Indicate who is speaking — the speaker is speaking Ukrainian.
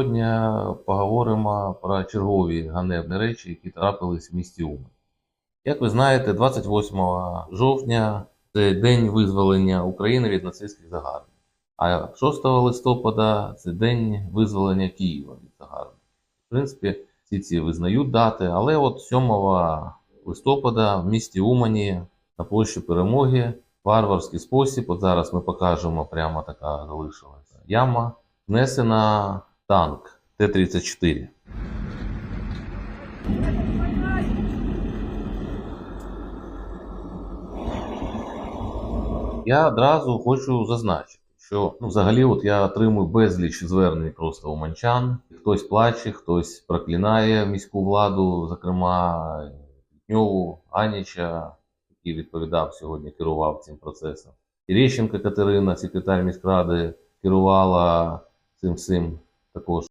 Speaker 1: Сьогодні поговоримо про чергові ганебні речі, які трапились в місті Умань. Як ви знаєте, 28 жовтня це день визволення України від нацистських загарбників. А 6 листопада це день визволення Києва від загарбників. В принципі, всі ці визнають дати, але от 7 листопада в місті Умані на площі Перемоги варварський спосіб, от зараз ми покажемо, прямо така залишилася яма, внесена танк Т-34. Я одразу хочу зазначити, що ну, взагалі от я отримую безліч звернень просто уманчан. Хтось плаче, хтось проклинає міську владу, зокрема Пітньову, Аніча, який відповідав сьогодні, керував цим процесом. Терещенко Катерина, секретар міськради, керувала цим всім the course